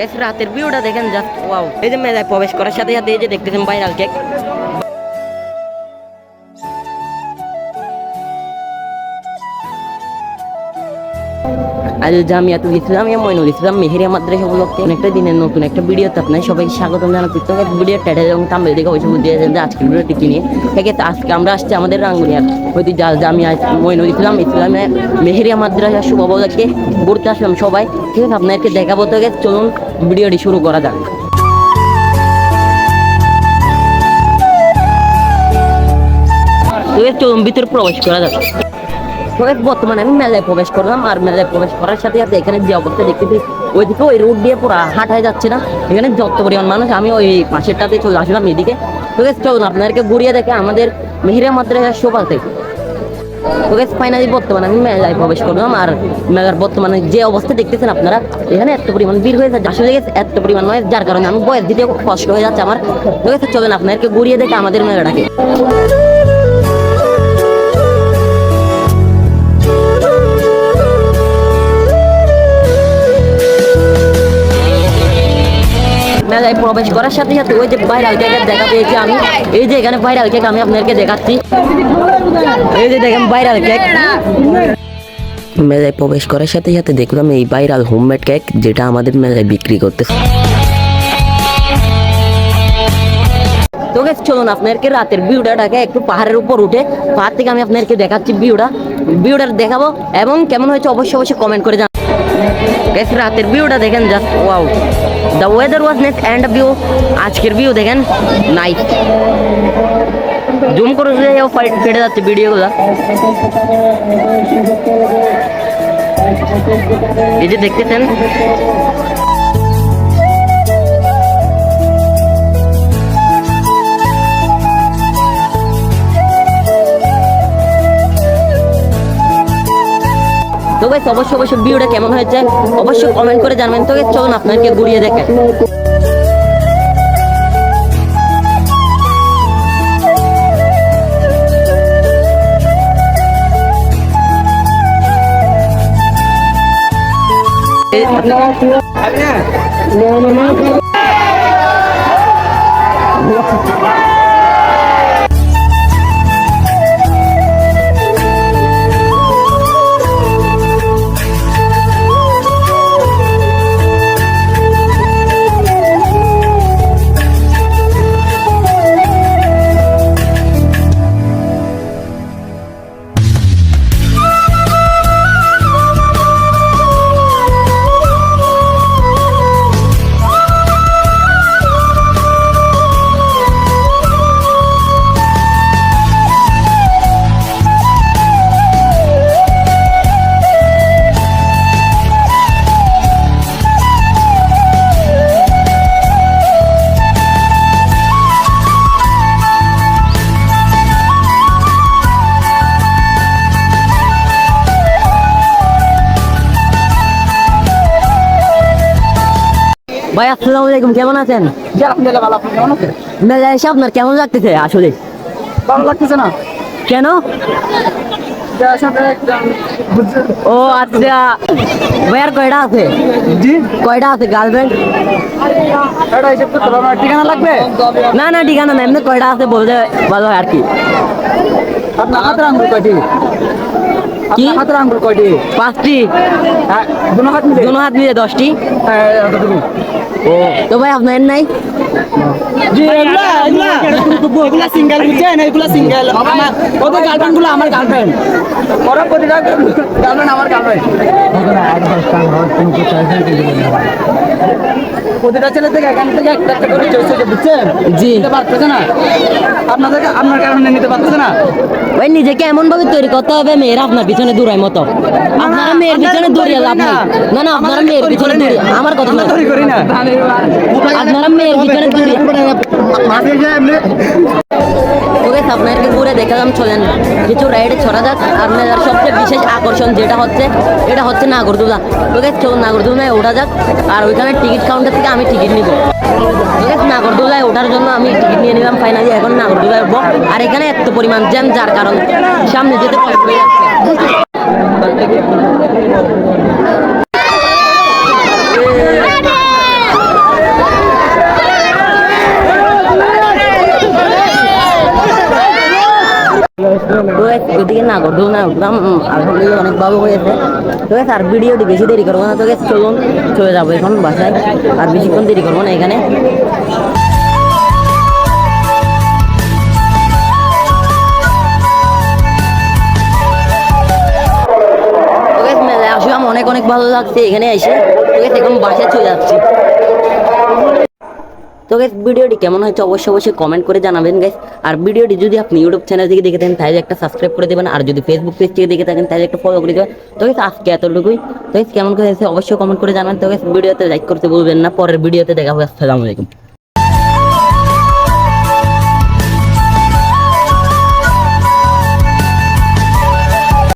Gas রাতের ভিউটা দেখেন জাস্ট ওয়াও এই যে মেলায় প্রবেশ করার সাথে সাথে এই যে দেখতেছেন ভাইরাল কেক আজ জামিয়াতুল ইসলামিয়া, মইনুল ইসলাম, মেহেরিয়া মাদ্রাসা উপলক্ষে অনেকটা দিনের নতুন একটা ভিডিওতে আপনার সবাইকে স্বাগত জানাচ্ছি। তো ভিডিও টাইটেল এবং থাম্বনেল দেখে অবশ্যই বুঝতে পারছেন যে আজকের ভিডিওটি কিনে আছে আজকে আমরা আসছি আমাদের রাঙ্গুনিয়ার। হয়তো জাল জামিয়া, মইনুল ইসলাম ইসলামে মেহেরিয়া মাদ্রাসা শুভ উপলক্ষে ঘুরতে আসলাম সবাই। ঠিক আছে, আপনাদেরকে দেখাবো তো চলুন ভিডিওটি শুরু করা যাক। ভিতরে প্রবেশ করা যাক। তো বর্তমানে আমি মেলায় প্রবেশ করলাম, আর মেলায় প্রবেশ করার সাথে সাথে এখানে যে অবস্থা দেখতেছি, ওইদিকে ওই রোড দিয়ে পুরো হাঁটায় যাচ্ছে না। এখানে যত পরিমাণ মানুষ, আমি ওই পাশেরটাতে চলে আসলাম এদিকে। তো চলুন, আপনাদেরকে ঘুরিয়ে দেখে আমাদের মেহিরা মাদ্রাসার শোভা থেকে গেছে ফাইনালি বর্তমানে আমি মেলায় প্রবেশ করলাম, আর মেলার বর্তমানে যে অবস্থা দেখতেছেন আপনারা, এখানে এত পরিমাণ ভিড় হয়ে যাচ্ছে, আসলে এত পরিমাণ নয় যার কারণে আমি বয়স দিতে কষ্ট হয়ে যাচ্ছে আমার। চলেন আপনাদেরকে ঘুরিয়ে দেখে আমাদের মেলাটাকে। মেলায় প্রবেশ করার সাথে সাথে ওই যে ভাইরাল কেকের দেখা পেয়েছি আমি। এই যে এখানে ভাইরাল কেক আমি আপনাদেরকে দেখাচ্ছি। এই যে দেখেন ভাইরাল কেক মেলায় প্রবেশ করার সাথে সাথে দেখলাম এই ভাইরাল হোমমেড কেক যেটা আমাদের মেলায় বিক্রি করতেছে। তো গেছ চলুন আপনাদেরকে রাতের ভিউটা ডাকে একটু পাহাড়ের উপর উঠে, পাহাড় থেকে আমি আপনাদেরকে দেখাচ্ছি ভিউটা। ভিউটা দেখাবো এবং কেমন হয়েছে অবশ্যই অবশ্যই কমেন্ট করে গেছ রাতের ভিউটা দেখেন just wow the weather was next and view আজকের ভিউ দেখেন নাইট জুম করে ফেটে যাচ্ছে ভিডিওগুলো এই যে দেখতেছেন গাইস অবশ্যই অবশ্যই ভিডিওটা কেমন হয়েছে অবশ্যই কমেন্ট করে জানবেন। তো চলুন, আপনাদেরকে ঘুরিয়ে দেখেন ভাই আসসালামু আলাইকুম কেমন আছেন? আলহামদুলিল্লাহ ভালো আপনি কেমন আছেন? মেলায় এসে আপনার কেমন লাগতেছে আসলে? ভালো লাগতেছে না? কেন? ও আচ্ছা। ভাইয়ার কয়টা আছে? জি? কয়টা আছে গার্লফ্রেন্ড? ঠিকানা লাগবে? না না ঠিকানা না এমনি কয়টা আছে বলতে ভালো হয় আর কি। আপনার হাতের আঙ্গুল কয়টি? কি? হাতের আঙ্গুল কয়টি? পাঁচটি। হ্যাঁ দুনো হাত মিলে? দুনো হাত মিলে দশটি। হ্যাঁ ও। তো ভাই আপনার নাই? সিঙ্গেল বুঝছেন এগুলা। সিঙ্গেল আমার ওদের গার্লফ্রেন্ডগুলো আমার গার্লফ্রেন্ড ওরা প্রতিটা গার্লফ্রেন্ড আমার গার্লফ্রেন্ড প্রতিটা ছেলে থেকে এখান থেকে একটা করে বুঝছেন? জি। পারতেছে না? আপনাদের আপনার কারণে নিতে পারতেছে না? ভাই নিজেকে এমন ভাবে তৈরি করতে হবে মেয়েরা আপনার পিছনে দূরায় মতো। আপনারা মেয়ের পিছনে দৌড়িয়ে লাভ নাই। না না আপনারা মেয়ের পিছনে দৌড়িয়ে আমার কথা না। আপনারা মেয়ের পিছনে দৌড়িয়ে ওকে আপনাদেরকে ঘুরে দেখালাম, চলেন। কিছু রাইডে ছড়া যাক। আপনাদের সবচেয়ে বিশেষ আকর্ষণ যেটা হচ্ছে, এটা হচ্ছে নাগরদোলা। ওকে চলুন নাগরদোলায় ওঠা যাক। আর ওইখানে টিকিট কাউন্টার থেকে আমি টিকিট নিব। ওকে নাগরদোলায় ওঠার জন্য আমি টিকিট নিয়ে নিলাম ফাইনালি এখন নাগরদোলায় উঠবো। আর এখানে এত পরিমাণ জ্যাম যার কারণে সামনে যেতে নাগরদোলনা উঠলাম আলহামদুলিল্লাহ অনেক ভালো হয়েছে তো guys, আর ভিডিওটি বেশি দেরি করব না তো চলুন চলে যাব এখন বাসায় আর বেশিক্ষণ দেরি করব না এখানে। অনেক অনেক ভালো লাগছে এখানে এসে। এখন বাসায় চলে যাচ্ছি। তো গাইস ভিডিওটি কেমন হয়েছে অবশ্যই অবশ্যই কমেন্ট করে জানাবেন গাইস আর ভিডিওটি যদি আপনি ইউটিউব চ্যানেল থেকে দেখে থাকেন, তাহলে একটা সাবস্ক্রাইব করে দেবেন। আর যদি ফেসবুক পেজ থেকে দেখে থাকেন, তাহলে একটা ফলো করে দেবেন। তো গাইস আজকে এতটুকুই। তো গাইস কেমন করে অবশ্যই কমেন্ট করে জানান। তো গাইস ভিডিওতে লাইক করতে বলবেন না। পরের ভিডিওতে দেখা হবে। আসসালামু আলাইকুম।